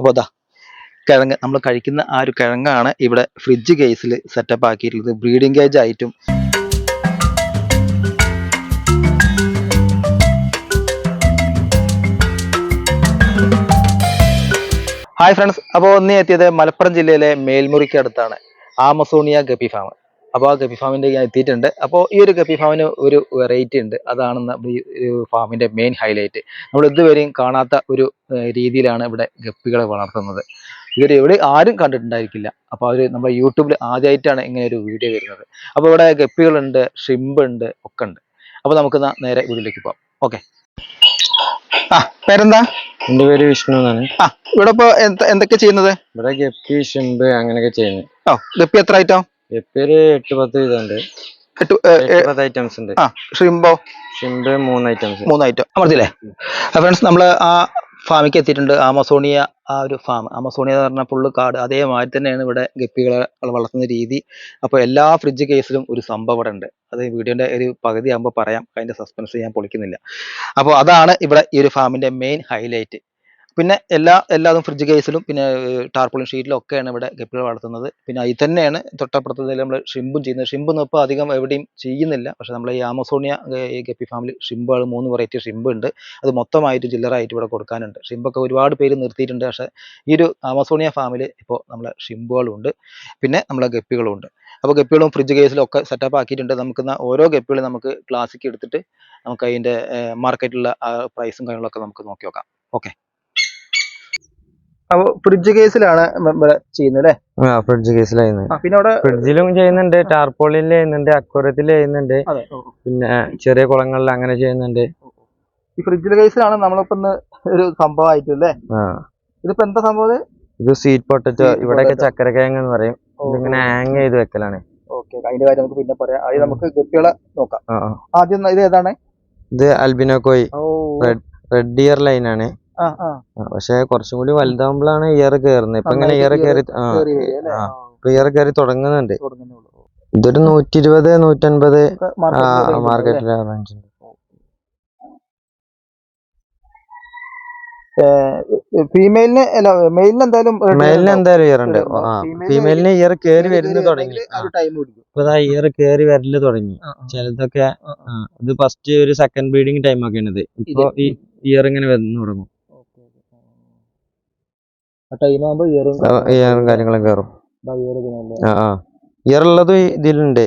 അപ്പോൾ അതാ കിഴങ്ങ് നമ്മൾ കഴിക്കുന്ന ആ ഒരു കിഴങ്ങാണ് ഇവിടെ ഫ്രിഡ്ജ് കേസിൽ സെറ്റപ്പ് ആക്കിയിട്ടുള്ളത്. ബ്രീഡിംഗ് കേജ് ആയിട്ടും. ഹായ് ഫ്രണ്ട്സ് അപ്പോൾ ഒന്നേ എത്തിയത് മലപ്പുറം ജില്ലയിലെ മേൽമുറിക്കടുത്താണ്. ആമസോണിയ ഗപ്പി ഫാം അപ്പോൾ ആ ഗപ്പി ഫാമിന്റെ ഞാൻ എത്തിയിട്ടുണ്ട്. അപ്പോൾ ഈ ഒരു ഗപ്പി ഫാമിന് ഒരു വെറൈറ്റി ഉണ്ട്. അതാണ് ഫാമിന്റെ ഈ ഫാമിന്റെ മെയിൻ ഹൈലൈറ്റ് നമ്മൾ ഇതുവരെയും കാണാത്ത ഒരു രീതിയിലാണ് ഇവിടെ ഗപ്പികളെ വളർത്തുന്നത്. ഇവർ എവിടെ ആരും കണ്ടിട്ടുണ്ടായിരിക്കില്ല. അപ്പോൾ അവർ നമ്മുടെ യൂട്യൂബിൽ ആദ്യമായിട്ടാണ് ഇങ്ങനെ ഒരു വീഡിയോ വരുന്നത്. അപ്പോൾ ഇവിടെ ഗപ്പികളുണ്ട് ഷിമ്പുണ്ട് ഒക്കെ ഉണ്ട്. അപ്പോൾ നമുക്ക് നേരെ വീട്ടിലേക്ക് പോവാം. ഓക്കെ ആ പേരെന്താ? എന്റെ പേര് വിഷ്ണു എന്നാണ്. ആ ഇവിടെ ഇപ്പോൾ എന്തൊക്കെ ചെയ്യുന്നത്? ഇവിടെ ഗപ്പി ഷിമ്പ് അങ്ങനെയൊക്കെ ചെയ്യുന്നത് ഓ ഗപ്പി എത്ര ഐറ്റം എട്ട് പത്ത് എട്ട് എട്ട് പത്ത് ഐറ്റംസ് ഉണ്ട്. ആ ഷിംബോ മൂന്ന് ഐറ്റംസ് മൂന്ന് ഐറ്റം അമർത്തില്ലേ ഫ്രണ്ട്സ് നമ്മൾ ആ ഫാമിക്ക് എത്തിയിട്ടുണ്ട്. ആമസോണിയ ആ ഒരു ഫാം ആമസോണിയ എന്ന് പറഞ്ഞാൽ ഫുള്ള് കാട്. അതേമാതിരി തന്നെയാണ് ഇവിടെ ഗപ്പികളെ വളർത്തുന്ന രീതി. അപ്പോൾ എല്ലാ ഫ്രിഡ്ജ് കേസിലും ഒരു സംഭവം ഇവിടെ ഉണ്ട്. അത് വീഡിയോന്റെ ഒരു പകുതി ആകുമ്പോൾ പറയാം. അതിന്റെ സസ്പെൻസ് ഞാൻ പൊളിക്കുന്നില്ല. അപ്പോൾ അതാണ് ഇവിടെ ഈ ഒരു ഫാമിന്റെ മെയിൻ ഹൈലൈറ്റ് പിന്നെ എല്ലാ എല്ലാതും ഫ്രിഡ്ജ് കേസിലും പിന്നെ ടാർപോളിൻ ഷീറ്റിലും ഒക്കെയാണ് ഇവിടെ ഗപ്പികൾ വളർത്തുന്നത്. പിന്നെ അതിൽ തന്നെയാണ് തൊട്ടപ്പുറത്ത് നമ്മൾ ഷിമ്പും ചെയ്യുന്നത്. ഷിമ്പും ഇപ്പോൾ അധികം എവിടെയും ചെയ്യുന്നില്ല. പക്ഷേ നമ്മൾ ഈ ആമസോണിയ ഈ ഗപ്പി ഫാമിലി ഷിമ്പുകൾ മൂന്ന് വെറൈറ്റി ഷിമ്പ് ഉണ്ട്. അത് മൊത്തമായിട്ട് ചില്ലറായിട്ട് ഇവിടെ കൊടുക്കാനുണ്ട്. ഷിമ്പൊക്കെ ഒരുപാട് പേര് നിർത്തിയിട്ടുണ്ട്. പക്ഷേ ഈ ഒരു ആമസോണിയ ഫാമിൽ ഇപ്പോൾ നമ്മളെ ഷിമ്പുകളുണ്ട് പിന്നെ നമ്മളെ ഗപ്പികളും ഉണ്ട് അപ്പോൾ ഗപ്പികളും ഫ്രിഡ്ജ് കേസിലും ഒക്കെ സെറ്റപ്പ് ആക്കിയിട്ടുണ്ട്. നമുക്ക് ഓരോ ഗപ്പികളും നമുക്ക് ക്ലാസ്സിക്ക് എടുത്തിട്ട് നമുക്ക് അതിന്റെ മാർക്കറ്റിലുള്ള പ്രൈസും കാര്യങ്ങളൊക്കെ നമുക്ക് നോക്കി നോക്കാം. ഓക്കെ അപ്പോൾ ഫ്രിഡ്ജ് കേസിലാണ് ചെയ്യുന്നത് അല്ലേ ആ ഫ്രിഡ്ജ് കേസിലായിരുന്നു പിന്നെ അവിടെ ഫ്രിഡ്ജിലും ചെയ്യുന്നുണ്ട് ടാർപോളിൽ ചെയ്യുന്നുണ്ട് അക്വറത്തിൽ ചെയ്യുന്നുണ്ട്. പിന്നെ ചെറിയ കുളങ്ങളിൽ അങ്ങനെ ചെയ്യുന്നുണ്ട്. ഈ ഫ്രിഡ്ജിലെ കേസിലാണ് നമ്മളിപ്പോ ഒരു സംഭവം അല്ലേ ആ. ഇതിപ്പോ എന്താ സംഭവം ഇത് സ്വീറ്റ് പൊട്ടറ്റോ ഇവിടെയൊക്കെ. ചക്കരക്കിഴങ്ങ് എന്ന് പറയും. ഇതിങ്ങനെ ഹാങ് ചെയ്ത് വെക്കലാണ്. ഓക്കെ അതിന്റെ കാര്യം നമുക്ക് പിന്നെ പറയാം. അത് നമുക്ക് ഗപ്പികളെ നോക്കാം. ആദ്യം ഇത് ഏതാണ്? ഇത് അൽബിനോ കോയി. ഓ. റെഡ് ഇയർ ലൈൻ ആ ആ പക്ഷെ കുറച്ചും കൂടി വലുതാവുമ്പോഴാണ് ഇയർ കയറുന്നത് ഇപ്പൊ ഇങ്ങനെ ഇയർ കയറി ഇപ്പൊ ഇയർ കയറി തുടങ്ങുന്നുണ്ട്. ഇതൊരു നൂറ്റി ഇരുപത് നൂറ്റൻപത് അൻപത് മാർക്കറ്റിലാണ് ഫീമെയിലിന് അല്ല? മെയിലിന് എന്തായാലും മെയിലിന് എന്തായാലും ഇയർ ഉണ്ട്. ഫീമെയിലിന് ഇയർ കയറി കേറി വരുന്നു തുടങ്ങി. ഇപ്പൊ ഇയർ കയറി വരൽ തുടങ്ങി. ചിലതൊക്കെ ഇത് ഫസ്റ്റ് ഒരു സെക്കൻഡ് ബ്രീഡിങ് ടൈം ഒക്കെയാണ് ഇത്. ഇപ്പൊ ഈ ഇയർ ഇങ്ങനെ വന്നു തുടങ്ങും. ആ ടൈം ഇയറും ഇയറും കാര്യങ്ങളും കയറും ഇയർ ഉള്ളത് ഇതിലുണ്ട്.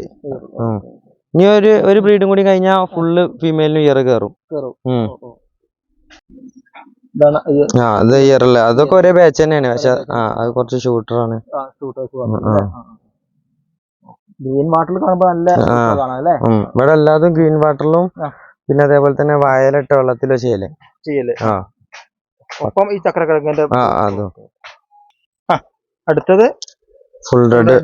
ഇനി ഒരു ഒരു ബ്രീഡും കൂടി കഴിഞ്ഞാൽ ഫുള്ള് ഫീമെയിലിന് ഇയർ കയറും ആ അത് ഇയർ അല്ല അതൊക്കെ ഒരേ ബാച്ച് തന്നെയാണ്. പക്ഷെ ആ അത് കുറച്ച് ഷൂട്ടറാണ് ആ, shooters വന്നത് ആ. അല്ലേ? ആ, ആ. ഗ്രീൻ വാട്ടർ കാണുമ്പോൾ നല്ല ഇവിടെ എല്ലാതും ഗ്രീൻ വാട്ടറിലും പിന്നെ അതേപോലെ തന്നെ വയലറ്റ് വെള്ളത്തിലോ ചെയ്യൽ ചെയ്യൽ ആ. ഒപ്പം ഈ ചക്രക്കിഴങ്ങിന്റെ ആ അതും. അടുത്തത് ഫുൾ റെഡ്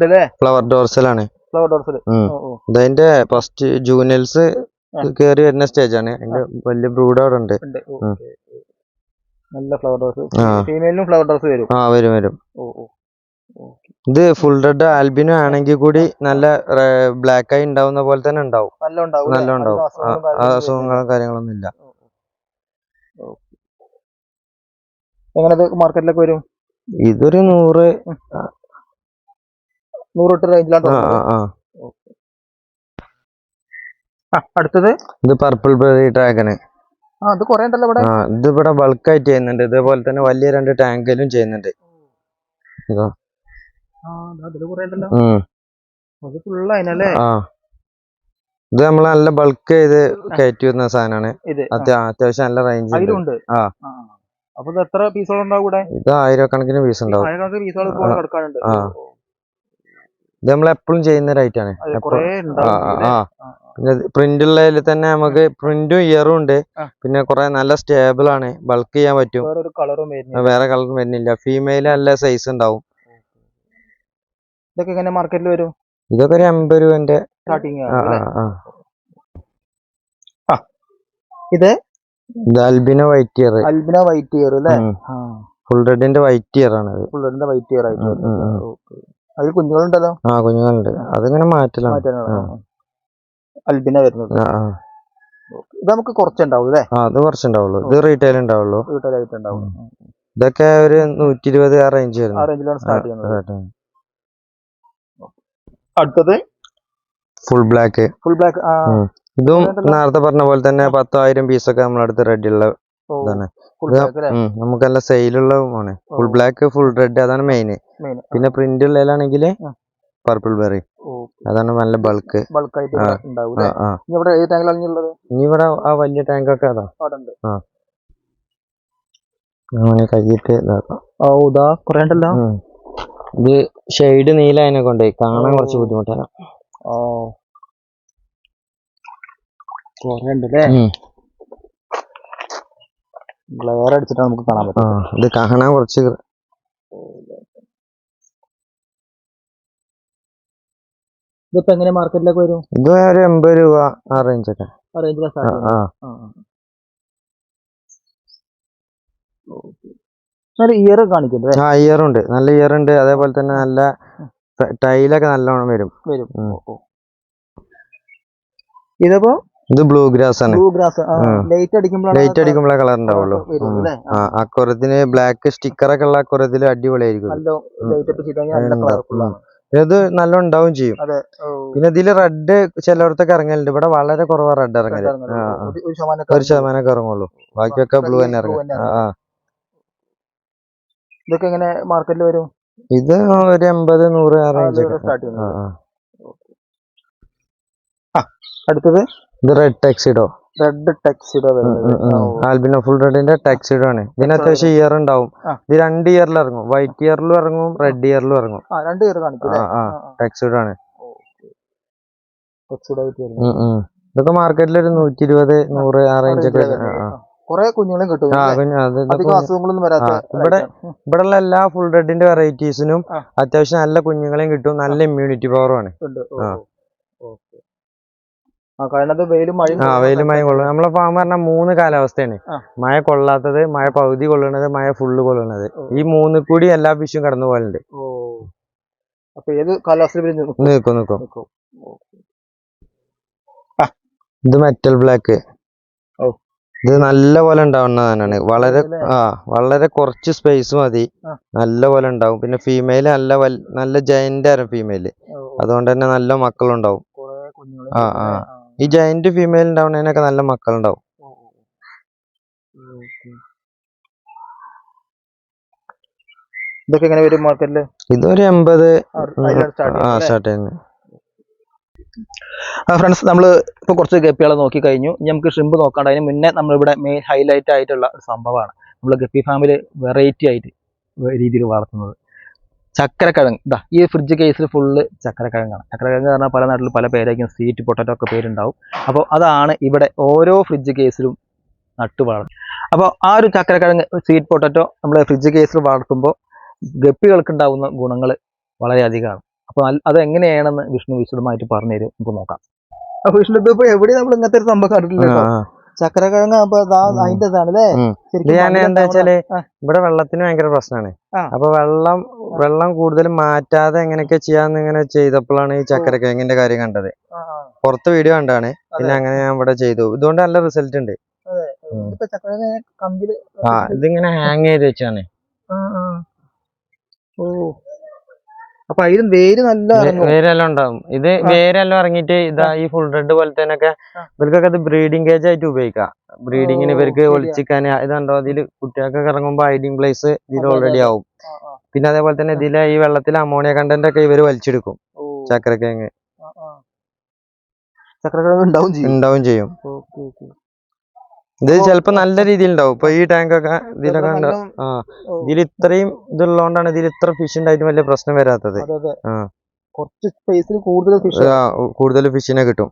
ഫ്ലവർ ഡോർസലാണ് ഫ്ലവർ ഡോർസൽ അതിന്റെ ഇതതിന്റെ ഫസ്റ്റ് ജൂനിയൽസ് കേറി വരുന്ന സ്റ്റേജ് ആണ്. അതിന്റെ വലിയ ബ്രൂഡ് അവിടെ ഉണ്ട്. നല്ല ഫ്ലവർ ഡോർസ് ഫീമെയിലും ഫ്ലവർ ഡോർസ് വരും. ആ വരും വരും. ഇത് ഫുൾ റെഡ് ആൽബിനോ ആണെങ്കിൽ കൂടി നല്ല ബ്ലാക്ക് ആയി ഉണ്ടാവുന്ന പോലെ തന്നെ ഉണ്ടാവും. നല്ല ഉണ്ടാവും നല്ല ഉണ്ടാവും അസുഖങ്ങളും കാര്യങ്ങളൊന്നും ഇല്ല വരില്ല. ഓ, ഓ. ഓക്കേ. എങ്ങനെ അത് മാർക്കറ്റിലേക്ക് വരും? ഇതൊരു നൂറ് നൂറ് തൊട്ട് റേഞ്ചിലാണ് അടുത്തത്? ഇത് പർപ്പിൾ ബെറി ഡ്രാഗണ് ആ അത് കൊറേ ഉണ്ടല്ലോ ഇവിടെ. ഇത് ഇവിടെ ബൾക്ക് ആയിട്ട് ചെയ്യുന്നുണ്ട്. ഇതേപോലെ തന്നെ വലിയ രണ്ട് ടാങ്കിലും ചെയ്യുന്നുണ്ട്. ഇതാ. ഇത് നമ്മൾ നല്ല ബൾക്ക് ചെയ്ത് കയറ്റി വരുന്ന സാധനമാണ്. അത്യാവശ്യം നല്ല റേഞ്ച് ആ. അപ്പൊ ഇത് എത്ര പീസുകൾ ഉണ്ടാവും ഇത് ആയിരക്കണക്കിന് പീസ് ഉണ്ടാവും. ആയിരക്കണക്കിന് പീസുകൾ ഇപ്പോൾ ആ. കിടക്കാനുണ്ട്. ഇത് നമ്മൾ എപ്പോഴും ചെയ്യുന്ന അത് ആ പിന്നെ പ്രിന്റ് ഉള്ളതിൽ തന്നെ നമുക്ക് പ്രിന്റും ഇയറും ഉണ്ട്. പിന്നെ കുറെ നല്ല സ്റ്റേബിൾ ആണ്. ബൾക്ക് ചെയ്യാൻ പറ്റും. വേറെ കളറും വരുന്നില്ല. വേറെ കളറും വരുന്നില്ല. ഫീമെയിൽ നല്ല സൈസ് ഉണ്ടാവും. ഇതൊക്കെ എങ്ങനെ മാർക്കറ്റിൽ വരും? ഇതൊക്കെ ഒരു എൺപത് രൂപന്റെ സ്റ്റാർട്ടിങ് ഇത് albino white ear albino white ear അല്ലേ ഫുൾ റെഡിന്റെ വൈറ്റ് ഇയർ ആണ് ഫുൾ റെഡിന്റെ വൈറ്റ് ഇയർ ആയിട്ട്. അതിൽ കുഞ്ഞുങ്ങളുണ്ടല്ലോ? ആ കുഞ്ഞുങ്ങളുണ്ട്. അതിങ്ങനെ മാറ്റലാണ്. അൽബിന വരുന്നത്. ആ ആ. ഇത് നമുക്ക് കുറച്ചുണ്ടാവും അല്ലേ ആ അത് കുറച്ചുണ്ടാവുള്ളൂ. ഇത് റീറ്റെയിൽ ഉണ്ടാവുള്ളൂ. റീറ്റെയിൽ ആയിട്ട് ഉണ്ടാവും ഇതൊക്കെ ഒരു നൂറ്റി ഇരുപത് ആ റേഞ്ച് ആ വരുന്നു റേഞ്ചിലാണ് സ്റ്റാർട്ട് ചെയ്യുന്നത് അടുത്തത്? Full black full black. ഇതും. നേരത്തെ പറഞ്ഞ പോലെ തന്നെ പത്തായിരം പീസൊക്കെ നമ്മളടുത്ത് റെഡിയുള്ള ഇതാണ്. ഉം, നമുക്കെല്ലാം സെയിലുള്ളതാണ് ഫുൾ. ബ്ലാക്ക് ഫുൾ റെഡ് അതാണ് മെയിൻ മെയിൻ പിന്നെ പ്രിന്റ് ഉള്ളതിലാണെങ്കിൽ. പർപ്പിൾ ബെറി അതാണ് നല്ല ബൾക്ക് ഇനി ഇവിടെ ആ വലിയ ടാങ്ക് ഒക്കെ അതാ. അങ്ങനെ ഓ ഇതാ. ഷെയ്ഡ് നീലായതിനെ കൊണ്ടേ കാണാൻ കുറച്ച്. ബുദ്ധിമുട്ടാണ്. ഓ ഉണ്ട് അല്ലേ. ഗ്ലെയർ അടിച്ചിട്ടാണ് നമുക്ക് കാണാൻ പറ്റും ഇത് കാണാൻ കുറച്ച് ഇതിപ്പോ എങ്ങനെ മാർക്കറ്റിലേക്ക് വരും? ഇത് ഒരു എൺപത് രൂപ ആ റേഞ്ച് ഒക്കെ ആ റേഞ്ചിലെ ആ സ്റ്റാർട്ട് ആ ഇയർ കാണിക്കണ്ടേ ആ ഇയർ ഉണ്ട്. നല്ല ഇയർ ഉണ്ട്. അതേപോലെ തന്നെ നല്ല ടൈലൊക്കെ നല്ലോണം വരും. വരും. ഇതിപ്പോ ഇത് ബ്ലൂ ഗ്രാസ് ആണ്. ബ്ലൂ ഗ്രാസ് ലൈറ്റ് അടിക്കുമ്പോൾ ലൈറ്റ് അടിക്കുമ്പോഴേ കളർ ഉണ്ടാവുള്ളൂ. അക്കുറത്തിന് ബ്ലാക്ക് സ്റ്റിക്കർ ഒക്കെ ഉള്ള അക്കുറത്തിൽ അടിപൊളിയായിരിക്കും ഇത്. നല്ല ഉണ്ടാവും ചെയ്യും. പിന്നെ ഇതിൽ റെഡ് ചിലയിടത്തൊക്കെ ഇറങ്ങലുണ്ട്. ഇവിടെ വളരെ കുറവാ റെഡ് ഇറങ്ങൽ. ഒരു- ഒരു ശതമാനം ഒരു ശതമാനമൊക്കെ ഇറങ്ങുള്ളൂ. ബാക്കിയൊക്കെ ബ്ലൂ തന്നെ ഇറങ്ങും ആ. ഇതൊക്കെ എങ്ങനെ മാർക്കറ്റിൽ വരും? ഇത് ഒരു എൺപത് നൂറ് റേഞ്ച് ആ. അടുത്തത്? ഇത് red tuxedo red tuxedo albino full റെഡിന്റെ tuxedo ആണ്. ഇതിന് അത്യാവശ്യം ഇയർ ഉണ്ടാവും. ഇത് രണ്ട് ഇയറിൽ ഇറങ്ങും. വൈറ്റ് ഇയറിലും ഇറങ്ങും റെഡ് ഇയറിലും ഇറങ്ങും. രണ്ട് ഇയർ കാണിക്കും ടെക്സിഡോ ആണ്. ഇതൊക്കെ മാർക്കറ്റിൽ ഒരു നൂറ്റി ഇരുപത് നൂറ് ആ റേഞ്ച് ഒക്കെ. കുറെ കുഞ്ഞുങ്ങളും കിട്ടും അസുഖങ്ങളൊന്നും വരാത്ത ആ, ഇവിടെ ഉള്ള എല്ലാ ഫുൾ റെഡിന്റെ വെറൈറ്റീസിനും. അത്യാവശ്യം നല്ല കുഞ്ഞുങ്ങളെയും കിട്ടും. നല്ല ഇമ്മ്യൂണിറ്റി പവറും ആണ്. ആ. വെയിലും മഴയും കൊള്ളും. നമ്മളെ ഫാം പറഞ്ഞാൽ മൂന്ന് കാലാവസ്ഥയാണ്. മഴ കൊള്ളാത്തത് മഴ പകുതി കൊള്ളുന്നത് മഴ ഫുള്ള് കൊള്ളുന്നത് ഈ മൂന്ന് കൂടി എല്ലാ ഫിഷും കടന്നു പോലുണ്ട്? നിൽക്കും നിൽക്കും നിക്കും. ഇത് മെറ്റൽ ബ്ലാക്ക് ഓ. ഇത് നല്ല പോലെ ഉണ്ടാവുന്നതാണ് വളരെ ആ വളരെ കുറച്ച് സ്പേസ് മതി. നല്ല പോലെ ഉണ്ടാവും. പിന്നെ ഫീമെയിൽ നല്ല നല്ല ജയന്റ് ആയിരുന്നു ഫീമെയിൽ അതുകൊണ്ട് തന്നെ നല്ല മക്കളുണ്ടാവും. ആ, ആ. ആ. ഈ ജയന്റ് ഫീമെയിൽ ഉണ്ടാവുന്നതിനൊക്കെ നല്ല മക്കളുണ്ടാവും. ഇതൊക്കെ എങ്ങനെ വരും മാർക്കറ്റിൽ ഇതൊരു എൺപത് സ്റ്റാർട്ട് ആ സ്റ്റാർട്ട് ചെയ്യുന്നത് ഫ്രണ്ട്സ് നമ്മൾ ഇപ്പൊ കുറച്ച് ഗപ്പികളെ നോക്കി കഴിഞ്ഞു. ഇനി നമുക്ക് ഷ്രിമ്പ് നോക്കാണ്ട്. അതിന് മുന്നേ നമ്മളിവിടെ മെയിൻ ഹൈലൈറ്റ് ആയിട്ടുള്ള സംഭവമാണ്. നമ്മൾ ഗപ്പി ഫാമിൽ വെറൈറ്റി ആയിട്ട് രീതിയിൽ വളർത്തുന്നത്. ചക്കരക്കിഴങ്ങ് ഇതാ ഈ ഫ്രിഡ്ജ് കേസിൽ ഫുള്ള് ചക്കരക്കിഴങ്ങാണ് ചക്കരക്കിഴങ്ങ് പറഞ്ഞാൽ പല നാട്ടിൽ പല പേരായിരിക്കും. സ്വീറ്റ് പൊട്ടറ്റോ ഒക്കെ പേരുണ്ടാവും. അപ്പോൾ അതാണ് ഇവിടെ ഓരോ ഫ്രിഡ്ജ് കേസിലും നട്ടു വളർന്നത്. അപ്പോൾ ആ ഒരു ചക്കരക്കിഴങ്ങ് സ്വീറ്റ് പൊട്ടറ്റോ നമ്മൾ ഫ്രിഡ്ജ് കേസിൽ വളർത്തുമ്പോൾ ഗപ്പികൾക്ക് ഉണ്ടാവുന്ന ഗുണങ്ങൾ വളരെയധികമാണ് അപ്പോൾ അത് എങ്ങനെയാണെന്ന് വിഷ്ണു വിശദമായിട്ട് പറഞ്ഞു തരും നമുക്ക് നോക്കാം. അപ്പൊ വിഷ്ണു ഇപ്പോൾ എവിടെയും നമ്മൾ ഇങ്ങനത്തെ ഒരു സംഭവം കണ്ടിട്ടില്ല. ചക്കരക്കിഴങ്ങ് ഉം. അതിന്റെ ഇതാണല്ലേ ഞാൻ എന്താ വെച്ചാൽ ഇവിടെ വെള്ളത്തിന് ഭയങ്കര പ്രശ്നമാണ്. അപ്പൊ വെള്ളം വെള്ളം കൂടുതൽ മാറ്റാതെ എങ്ങനെയൊക്കെ ചെയ്യാന്ന് ഇങ്ങനെ ചെയ്തപ്പോഴാണ് ഈ ചക്കരക്കിഴങ്ങിന്റെ കാര്യം കണ്ടത്. പുറത്ത് വീഡിയോ കണ്ടാണ് പിന്നെ അങ്ങനെ ഞാൻ ഇവിടെ ചെയ്തു. ഇതുകൊണ്ട് നല്ല റിസൾട്ട് ഉണ്ട്. ആ ഇതിങ്ങനെ ഹാങ് ചെയ്ത് വെച്ചാണ്. ഓ. അപ്പൊ അതിലും വേര് നല്ല. വേരെല്ലാം ഉണ്ടാവും. ഇത് വേരെല്ലാം ഇറങ്ങിയിട്ട് ഇതാ ഈ ഫുൾ റെഡ് പോലെ തന്നെ ഒക്കെ ഇവർക്കൊക്കെ ഇത് ബ്രീഡിംഗ് കേജ് ആയിട്ട് ഉപയോഗിക്കാം. ബ്രീഡിങ്ങിന് ഇവർക്ക്. ഒളിച്ചിക്കാൻ ഇതുണ്ടോ അതിൽ കുട്ടികൾക്കൊക്കെ ഇറങ്ങുമ്പോ ഐഡിങ് പ്ലേസ് ഇതിൽ ഓൾറെഡി ആവും. പിന്നെ അതേപോലെ തന്നെ ഇതിലെ ഈ വെള്ളത്തിൽ അമോണിയ കണ്ടന്റ് ഒക്കെ ഇവർ വലിച്ചെടുക്കും. ചക്രക്കിഴങ്ങ്. ചക്കരക്കിഴങ്ങ്. ചക്കരക്കിഴങ്ങ് ഉണ്ടാവും ചെയ്യും. ഉണ്ടാവും ചെയ്യും. ഇത് ചിലപ്പോ നല്ല രീതിയിൽ ഉണ്ടാവും ഇപ്പൊ ഈ ടാങ്ക് ഒക്കെ ഇതിലൊക്കെ ആ. ഇതിൽ ഇത്രയും ഇതുള്ളതുകൊണ്ടാണ് ഇതിൽ ഇത്ര ഫിഷ് ഉണ്ടായിട്ട് വലിയ പ്രശ്നം വരാത്തത്. കുറച്ച് സ്പേസിൽ കൂടുതൽ ഫിഷ് കൂടുതൽ ഫിഷിനെ കിട്ടും.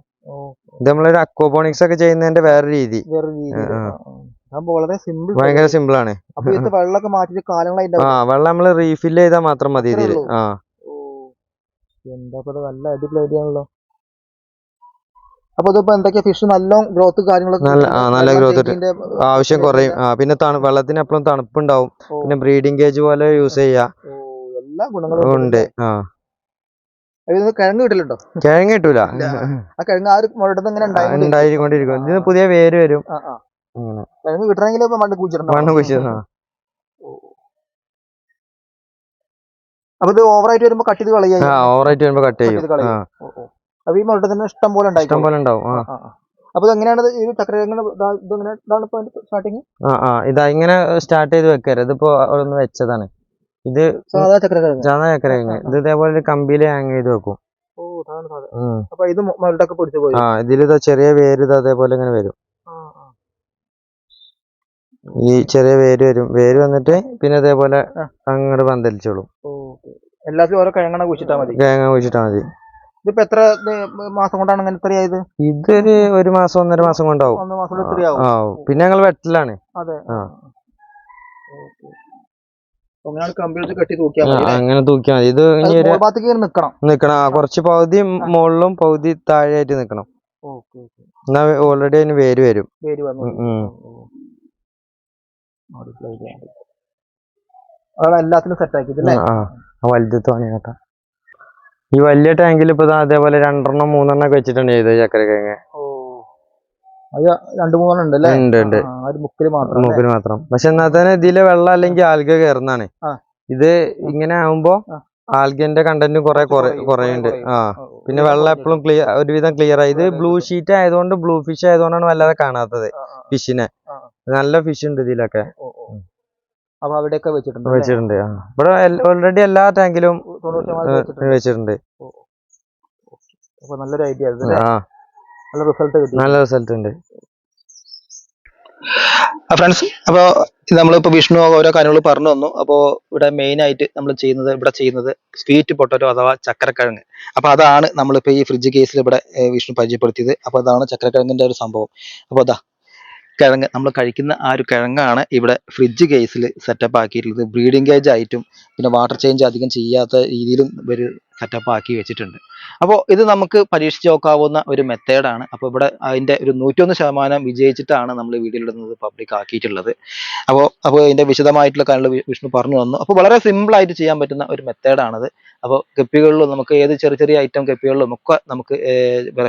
ഇത് നമ്മളൊരു അക്വാപോണിക്സ് ഒക്കെ ചെയ്യുന്നതിന്റെ വേറെ രീതി. വളരെ സിമ്പിൾ ഭയങ്കര സിമ്പിൾ ആണ്. വെള്ളമൊക്കെ മാറ്റിട്ട് കാലങ്ങളായിട്ട് ആ വെള്ളം നമ്മൾ റീഫിൽ ചെയ്താൽ മാത്രം മതി ഇതിൽ. ആ. എന്താ നല്ല അടിപൊളി ഐഡിയ ആണല്ലോ. അപ്പൊ ഇതിപ്പോ എന്തൊക്കെയാ ഫിഷ് നല്ല ഗ്രോത്ത് കാര്യങ്ങളൊക്കെ നല്ല- growth ആവശ്യം കുറയും. പിന്നെ വെള്ളത്തിന് എപ്പോഴും തണുപ്പുണ്ടാവും. പിന്നെ ബ്രീഡിംഗ് കേജ് പോലെ യൂസ് ചെയ്യാം. എല്ലാ ഗുണങ്ങളും ഉണ്ട്. ആ. കിഴങ്ങ് കിട്ടില്ലോ കിഴങ്ങ് കിട്ടൂല. ആ കിഴങ്ങ് ആ ഒരു മുരടത്ത് ഇങ്ങനെ ഉണ്ടായിക്കൊണ്ടിരിക്കും. ഉണ്ടായിക്കൊണ്ടിരിക്കും ഇതിന് പുതിയ വേര് വരും. കിഴങ്ങ് കിട്ടണമെങ്കിൽ മണ്ണ് കുഴിച്ചിടണം. മണ്ണ് കുഴിച്ച് അപ്പൊ ഇത് ഓവറായിട്ട് വരുമ്പോ കട്ട് ചെയ്ത് കളയാ ഓവറായിട്ട് വരുമ്പോ കട്ട് ചെയ്യും. അപ്പൊ ഈ മുരട്ട് തന്നെ ഇഷ്ടം പോലെ ഇഷ്ടം ഉണ്ടായിക്കോളും. പോലെ ഉണ്ടാവും ആ. ആ. അപ്പൊ ഇത് ഈ സ്റ്റാർട്ടിങ് ആ ആ. ഇങ്ങനെ സ്റ്റാർട്ട് ചെയ്ത് വെക്കരുത് ഇതിപ്പോ ഒന്ന് വെച്ചതാണ്. ഇത് സാധാ ചക്രക്കിഴങ്ങ് സാധാ ഇത് ഇതേപോലെ ഒരു കമ്പിയിൽ ഹാങ് ചെയ്ത് വെക്കും. ഇതിൽ അപ്പൊ ഇത് മുരട്ടൊക്കെ പിടിച്ചു പോയി? ആ ഇതിലിതാ ചെറിയ വേര് ഇത് അതേപോലെ ഇങ്ങനെ വരും. ഈ ചെറിയ വേര് വരും. വേര് വന്നിട്ട് പിന്നെ ഇതേപോലെ അങ്ങോട്ട് പന്തലിച്ചോളും. എല്ലാത്തിലും ഓരോ കിഴങ്ങണ കുഴിച്ചിട്ടാ മതി? കിഴങ്ങ കുഴിച്ചിട്ടാ മതി. ഇതിപ്പോ എത്ര മാസം കൊണ്ടാണ് അങ്ങനെ ഇത്രയായത് ഇതൊരു ഒരു മാസം ഒന്നര മാസം കൊണ്ടാവും. ഒന്ന് മാസം കൊണ്ട് ഇത്രയാവും പിന്നെ ഞങ്ങൾ വെട്ടലാണ്. അതെ. കെട്ടി തൂക്കിയാൽ മതി? അങ്ങനെ തൂക്കിയാ മതി. ഇത് നിക്കണം. നിക്കണം. കുറച്ച് പകുതി മുകളിലും പകുതി താഴെയായിട്ട് നിക്കണം. എന്നാ ഓൾറെഡി അതിന് വേര് വരും. അതാണ് എല്ലാത്തിനും സെറ്റ് ആക്കിയത് അല്ലേ? ആ ആ. വലുത് തോന്നിയാട്ടാ ഈ വലിയ ടാങ്കിൽ ഇപ്പൊ അതേപോലെ രണ്ടെണ്ണം മൂന്നെണ്ണം ഒക്കെ വെച്ചിട്ടുണ്ട് ചെയ്തത് ചക്കര കിഴങ്ങ് രണ്ട് മൂന്നെണ്ണം ഉണ്ട് അല്ലേ? ഉണ്ട് ഉണ്ട്. ആ, ആ ഒരു മുക്കിൽ മാത്രം? മാത്രം. പക്ഷെ എന്നാ തന്നെ ഇതിൽ വെള്ളം അല്ലെങ്കിൽ ആൽഗ കയറുന്നതാണ്. ഇത് ഇങ്ങനെ ആവുമ്പോ. ആൽഗന്റെ കണ്ടന്റും കുറെ കുറയും, കുറയുണ്ട്. ആ. പിന്നെ വെള്ളം എപ്പോഴും ക്ലിയർ ഒരുവിധം ക്ലിയർ ആയി. ഇത് ബ്ലൂ ഷീറ്റ് ആയതുകൊണ്ട് ബ്ലൂ ഫിഷ് ആയതുകൊണ്ടാണ് വല്ലാതെ കാണാത്തത് ഫിഷിനെ നല്ല ഫിഷ് ഉണ്ട് ഇതിലൊക്കെ. അപ്പൊ അവിടെയൊക്കെ വെച്ചിട്ടുണ്ട് വെച്ചിട്ടുണ്ട് ഇവിടെ ഓൾറെഡി എല്ലാ ടാങ്കിലും വെച്ചിട്ടുണ്ട്. അപ്പൊ നല്ലൊരു ഐഡിയ നല്ല റിസൾട്ട് കിട്ടി. നല്ല റിസൾട്ട് ഉണ്ട്. ഫ്രണ്ട്സ് അപ്പോൾ നമ്മളിപ്പോൾ വിഷ്ണു ഓരോ കാര്യങ്ങൾ പറഞ്ഞു തന്നു. അപ്പോൾ ഇവിടെ മെയിൻ ആയിട്ട് നമ്മൾ ചെയ്യുന്നത് ഇവിടെ ചെയ്യുന്നത് സ്വീറ്റ് പൊട്ടറ്റോ അഥവാ ചക്കരക്കിഴങ്ങ്. അപ്പോൾ അതാണ് നമ്മളിപ്പോൾ ഈ ഫ്രിഡ്ജ് കേസിൽ ഇവിടെ വിഷ്ണു പരിചയപ്പെടുത്തിയത്. അപ്പോൾ അതാണ് ചക്കരക്കിഴങ്ങിന്റെ ഒരു സംഭവം. അപ്പോൾ അതാ കിഴങ്ങ് നമ്മൾ കഴിക്കുന്ന ആ ഒരു കിഴങ്ങാണ് ഇവിടെ ഫ്രിഡ്ജ് കേസിൽ സെറ്റപ്പ് ആക്കിയിട്ടുള്ളത്. ബ്രീഡിംഗ് കേജ് ആയിട്ടും പിന്നെ വാട്ടർ ചേഞ്ച് അധികം ചെയ്യാത്ത രീതിയിലും ഒരു സെറ്റപ്പ് ആക്കി വെച്ചിട്ടുണ്ട്. അപ്പോൾ ഇത് നമുക്ക് പരീക്ഷിച്ച് നോക്കാവുന്ന ഒരു മെത്തേഡാണ്. അപ്പോൾ ഇവിടെ അതിന്റെ ഒരു നൂറ്റൊന്ന് ശതമാനം വിജയിച്ചിട്ടാണ് നമ്മൾ വീഡിയോയിലിടുന്നത് പബ്ലിക് ആക്കിയിട്ടുള്ളത്. അപ്പോൾ അപ്പോൾ ഇതിന്റെ വിശദമായിട്ടുള്ള കാര്യങ്ങൾ വിഷ്ണു പറഞ്ഞു തന്നു. അപ്പോൾ വളരെ സിമ്പിൾ ആയിട്ട് ചെയ്യാൻ പറ്റുന്ന ഒരു മെത്തേഡാണത്. അപ്പോൾ കെപ്പികളിലും നമുക്ക് ഏത് ചെറിയ ചെറിയ ഐറ്റം കെപ്പികളിലും ഒക്കെ നമുക്ക്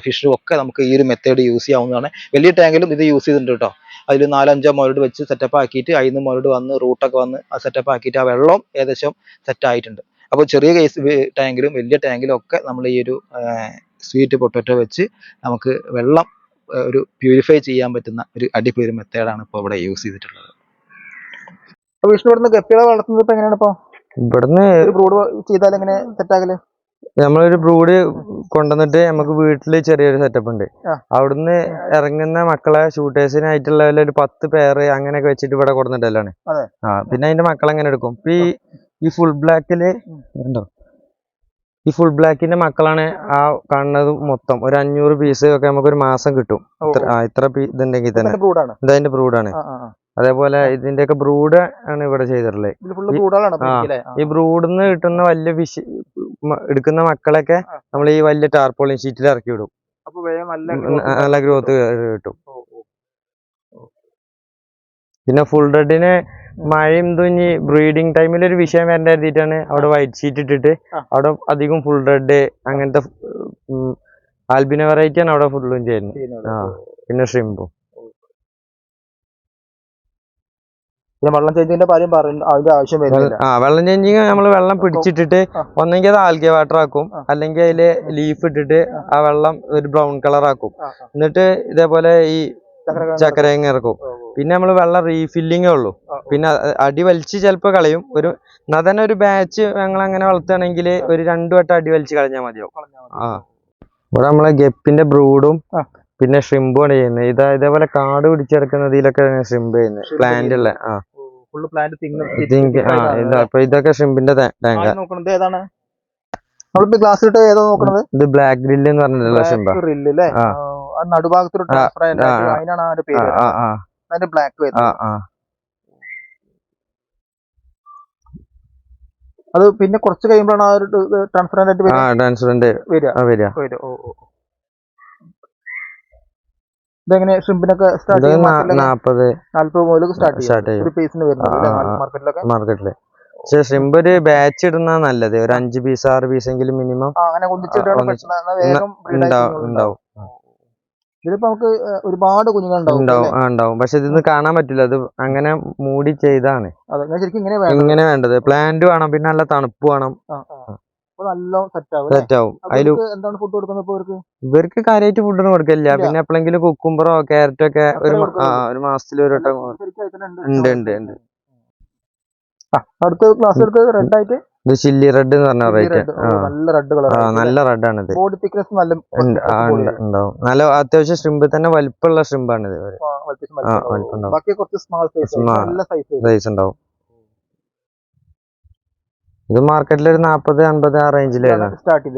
ഫിഷും ഒക്കെ നമുക്ക് ഈ ഒരു മെത്തേഡ് യൂസ് ചെയ്യാവുന്നതാണ്. വലിയ ടാങ്കിലും ഇത് യൂസ് ചെയ്തിട്ടുണ്ട് കേട്ടോ. അതിൽ നാലഞ്ചോ മുരട് വെച്ച് സെറ്റപ്പ് ആക്കിയിട്ട് അതിൽ നിന്ന് മുരട് വന്ന് റൂട്ടൊക്കെ വന്ന് ആ സെറ്റപ്പ് ആക്കിയിട്ട് ആ വെള്ളം ഏകദേശം സെറ്റ് ആയിട്ടുണ്ട്. അപ്പോൾ ചെറിയ കേസ് ടാങ്കിലും വലിയ ടാങ്കിലും ഒക്കെ നമ്മൾ ഈ ഒരു സ്വീറ്റ് പൊട്ടറ്റോ വെച്ച് നമുക്ക് വെള്ളം ഒരു പ്യൂരിഫൈ ചെയ്യാൻ പറ്റുന്ന ഒരു അടിപൊളി ഒരു മെത്തേഡാണ് ഇപ്പോൾ ഇവിടെ യൂസ് ചെയ്തിട്ടുള്ളത്. വിഷ്ണു ഇവിടുന്ന് ഗപ്പികളെ വളർത്തുന്നത് എങ്ങനെയാണ് ഇപ്പോൾ ഇവിടുന്ന് ബ്രൂഡ് ചെയ്താൽ എങ്ങനെ നമ്മളൊരു ബ്രൂഡ് കൊണ്ടുവന്നിട്ട് നമുക്ക് വീട്ടിൽ ചെറിയൊരു സെറ്റപ്പ് ഉണ്ട്. അവിടുന്ന് ഇറങ്ങുന്ന മക്കളെ ഷൂട്ടേഴ്സിനായിട്ടുള്ള ഒരു പത്ത് പേര് അങ്ങനെയൊക്കെ വെച്ചിട്ട് ഇവിടെ കൊടുത്തിട്ടല്ലാണ് അതെ. ആ പിന്നെ അതിന്റെ മക്കളെ അങ്ങനെ എടുക്കും? ഇപ്പൊ ഈ ഈ ഫുൾ ബ്ലാക്കിൽ. ഉണ്ടോ ഈ ഫുൾ ബ്ലാക്കിന്റെ മക്കളാണ് ആ കാണുന്നത് മൊത്തം. ഒരു അഞ്ഞൂറ് പീസ് ഒക്കെ നമുക്ക് ഒരു മാസം കിട്ടും. ഇത്ര ഇതുണ്ടെങ്കിൽ തന്നെ. ഇതതിന്റെ ബ്രൂഡാണ് അതേപോലെ ഇതിന്റെ ഒക്കെ ബ്രൂഡ് ആണ്. ഇവിടെ ചെയ്തിട്ടുള്ളത്. ഈ- ബ്രൂഡിന്ന് കിട്ടുന്ന വലിയ ഫിഷ് എടുക്കുന്ന മക്കളൊക്കെ നമ്മൾ ഈ വലിയ ടാർപോളിൻ ഷീറ്റിൽ ഇറക്കി വിടും. നല്ല ഗ്രോത്ത് കിട്ടും. പിന്നെ ഫുൾ റെഡിന് മഴയും തുഞ്ഞി ബ്രീഡിങ് ടൈമിൽ ഒരു വിഷയം വരേണ്ട കരുതിയിട്ടാണ് അവിടെ വൈറ്റ് ഷീറ്റ് ഇട്ടിട്ട്. അവിടെ അധികം ഫുൾ റെഡ് അങ്ങനത്തെ ആൽബിന വെറൈറ്റി ആണ് അവിടെ ഫുള്ളും ചെയ്യുന്നത്. ആ പിന്നെ ഷ്രിമ്പും പിന്നെ വെള്ളം ചേഞ്ചിന്റെ കാര്യം പറയുന്നു അതിന്റെ ആവശ്യം വരുന്നില്ല. ആ വെള്ളം ചേഞ്ചിങ് നമ്മൾ വെള്ളം പിടിച്ചിട്ടിട്ട്. ഒന്നെങ്കിൽ അത് ആൽഗെ വാട്ടർ ആക്കും അല്ലെങ്കിൽ അതിൽ ലീഫ് ഇട്ടിട്ട് ആ. വെള്ളം ഒരു ബ്രൗൺ കളർ ആക്കും. എന്നിട്ട് ഇതേപോലെ ഈ ചക്കരങ്ങ ഇറക്കും. പിന്നെ നമ്മൾ വെള്ളം റീഫില്ലിങ്ങേ ഉള്ളൂ. പിന്നെ അടി വലിച്ച് ചിലപ്പോൾ കളയും. ഒരു എന്നാൽ തന്നെ ഒരു ബാച്ച് ഞങ്ങൾ അങ്ങനെ വളർത്തുകയാണെങ്കിൽ ഒരു രണ്ടു വട്ടം അടി വലിച്ച് കളഞ്ഞാൽ മതിയാവും. ആ. ഇവിടെ നമ്മളെ ഗപ്പിന്റെ ബ്രൂഡും പിന്നെ ഷ്രിമ്പുമാണ് ചെയ്യുന്നത്. ഇതാ ഇതേപോലെ കാട് പിടിച്ചെടുക്കുന്നതിലൊക്കെ ഷ്രിമ്പ് ചെയ്യുന്നത്. Shrimp പ്ലാന്റ് ഉള്ള ആ. ഇതൊക്കെ ഷ്രിമ്പിന്റെ ടാങ്ക നമ്മളിപ്പോ ഗ്ലാസ് ഇട്ട് ഏതാ നോക്കണത്? ഇത് ബ്ലാക്ക് ഗ്രില്ല് എന്ന് പറഞ്ഞിട്ടുള്ള ഷിംബ ആ. അതിനാണ് അതിന്റെ ആ പേര് ആ ആ അതിന്റെ ബ്ലാക്ക് വരുന്നത് അത് പിന്നെ കുറച്ച് കഴിയുമ്പോഴാണ് ആ ഒരു ട്രാൻസ്പെറന്റ് ആയിട്ട് ആ വരിക- ട്രാൻസ്പെറന്റ് വരിക. ആ വരിക. വരിക. ഓ ഓ. ഇതെങ്ങനെ ഷ്രിമ്പിനൊക്കെ സ്റ്റാർട്ട് ഇത് ചെയ്യും നാ- മുതൽ സ്റ്റാർട്ട് ചെയ്യും. ഒരു പീസിന് വരുന്നത്. മാർക്കറ്റിലൊക്കെ മാർക്കറ്റിൽ പക്ഷെ ഒരു ബാച്ച് ഇടുന്ന നല്ലത്. ഒരു അഞ്ച് പീസ് ആറ് പീസ് എങ്കിലും മിനിമം അങ്ങനെ ഉണ്ടാവും. ഇതിലിപ്പോ നമുക്ക് ഒരുപാട് കുഞ്ഞുങ്ങൾ ഉണ്ടാവും. ഉണ്ടാവും. പക്ഷെ ഇതിന്ന് കാണാൻ പറ്റില്ല. അത് അങ്ങനെ മൂടി ചെയ്താണ്. ഇങ്ങനെ വേണം ഇങ്ങനെ വേണ്ടത്. പ്ലാന്റ് വേണം പിന്നെ നല്ല തണുപ്പ് വേണം. സെറ്റ് ആവും എന്താണ് ഫുഡ് കൊടുക്കുന്നത് ഇവർക്ക്? കാര്യമായിട്ട് ഫുഡൊന്നും കൊടുക്കില്ല. പിന്നെ എപ്പോഴെങ്കിലും കുക്കുംബറോ ക്യാരറ്റോ ഒക്കെ ഒരു. ഒരു മാസത്തിൽ ഒരു വട്ടം ഉണ്ട് ഉണ്ട് ഉണ്ട്. അടുത്ത ക്ലാസ് എടുത്തത് റെഡ് ആയിട്ട്? ഇത് ചില്ലി റെഡ് എന്ന് പറഞ്ഞ റേറ്റ് നല്ല റെഡ് കളർ നല്ല റെഡ് ആണ് ഇത് ബോഡി തിക്നെസ് നല്ല ഉണ്ട്. ആ ഉണ്ട് ഉണ്ടാവും. നല്ല അത്യാവശ്യം ഷ്രിമ്പ് തന്നെ വലിപ്പമുള്ള ഷ്രിമ്പാണ് ഇത്. ബാക്കി കുറച്ച് സ്മാൾ സൈസ്. നല്ല സൈസ് സൈസ് ഉണ്ടാവും. ഇത് മാർക്കറ്റിൽ ഒരു നാപ്പത് അൻപത് ആ റേഞ്ചിലാണ് സ്റ്റാർട്ട്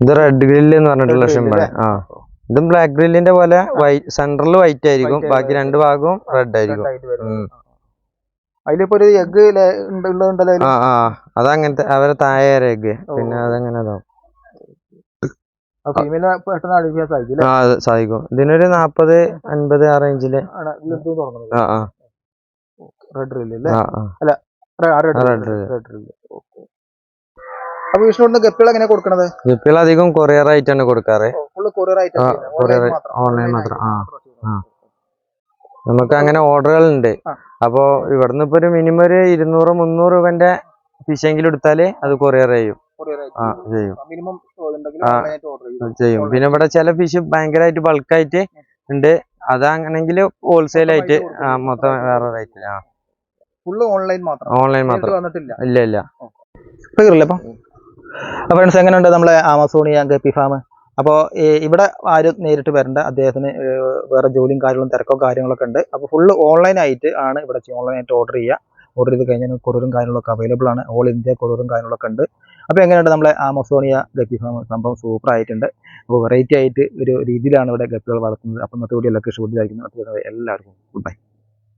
ഇത് റെഡ് ഗ്രില്ല് എന്ന് പറഞ്ഞിട്ടുള്ള ഷിമ്പാണ് ആ. ഇതും ബ്ലാക്ക് ഗ്രില്ലിന്റെ പോലെ വൈറ്റ് സെൻട്രൽ വൈറ്റ് ആയിരിക്കും. ബാക്കി രണ്ട് ഭാഗവും റെഡ് ആയിരിക്കും Red ആയിട്ട് വരും. ഉം. അതിലിപ്പോ ഒരു എഗ് ഉള്ളതുണ്ടല്ലോ ആ ആ അതങ്ങനത്തെ അവരെ താഴെ എഗ് പിന്നെ അതങ്ങനെ പെട്ടെന്ന് ഐഡന്റിഫൈ സാധിക്കും ആ അത് സാധിക്കും. ഇതിനൊരു നാപ്പത് അൻപത് ആ റേഞ്ചിൽ ആ ആ. റെഡ് റില്ല അല്ലേ ആ ആ. റെഡ് ആ, red rill. റെഡ് റില്ല ഓക്കെ അപ്പൊ വിഷ്ണുവിന്റെ ഗപ്പികൾ എങ്ങനെ കൊടുക്കണത്? ജിപ്പികൾ അധികം കൊറിയർ ആയിട്ടാണ് കൊടുക്കാറ്. ഫുള്ള് കൊറിയർ ആയിട്ട് ആ, courier, online മാത്രം, ആ, ആ. നമുക്ക് അങ്ങനെ ഓർഡറുകൾ ഉണ്ട്. അപ്പോ ഇവിടുന്ന് ഇപ്പൊ ഒരു മിനിമം ഒരു ഇരുന്നൂറ് മുന്നൂറ് രൂപന്റെ ഫിഷെങ്കിലും എടുത്താൽ അത് കൊറിയർ ചെയ്യും. ആ ചെയ്യും. ചെയ്യും. പിന്നെ ഇവിടെ ചില ഫിഷ് ഭയങ്കരമായിട്ട് ബൾക്കായിട്ട് ഉണ്ട്. അതാണെങ്കിൽ ഹോൾസെയിൽ ആയിട്ട് ആ, മൊത്തം വേറെ റേറ്റ് ആ. ഓൺലൈൻ മാത്രം. ഓൺലൈൻ മാത്രം. വന്നിട്ടില്ല. ഇല്ല ഇല്ല. ക്ലിയർ അല്ലേ അപ്പം ഫ്രണ്ട്സ് എങ്ങനെയുണ്ട് നമ്മളെ ആമസോണിയ ഗപ്പി ഫാം അപ്പോൾ ഇവിടെ ആരും നേരിട്ട് വരേണ്ട. അദ്ദേഹത്തിന് വേറെ ജോലിയും കാര്യങ്ങളും തിരക്കോ കാര്യങ്ങളൊക്കെ ഉണ്ട്. അപ്പോൾ ഫുള്ള് ഓൺലൈനായിട്ട് ആണ് ഇവിടെ ഓൺലൈനായിട്ട് ഓർഡർ ചെയ്യുക. ഓർഡർ ചെയ്ത് കഴിഞ്ഞാൽ കൊറിയറും കാര്യങ്ങളൊക്കെ അവൈലബിൾ ആണ്. ഓൾ ഇന്ത്യ കൊറിയറും കാര്യങ്ങളൊക്കെ ഉണ്ട്. അപ്പോൾ എങ്ങനെയുണ്ട് നമ്മളെ ആമസോണിയ ഗപ്പി സംഭവം? സൂപ്പർ ആയിട്ടുണ്ട്. അപ്പോൾ വെറൈറ്റി ആയിട്ട് ഒരു രീതിയിലാണ് ഇവിടെ ഗപ്പികൾ വളർത്തുന്നത്. അപ്പം ഇന്നത്തെ വീഡിയോ എല്ലാവർക്കും ഇഷ്ടപ്പെട്ടിരിക്കുന്നു എല്ലാവർക്കും ഗുഡ് ബൈ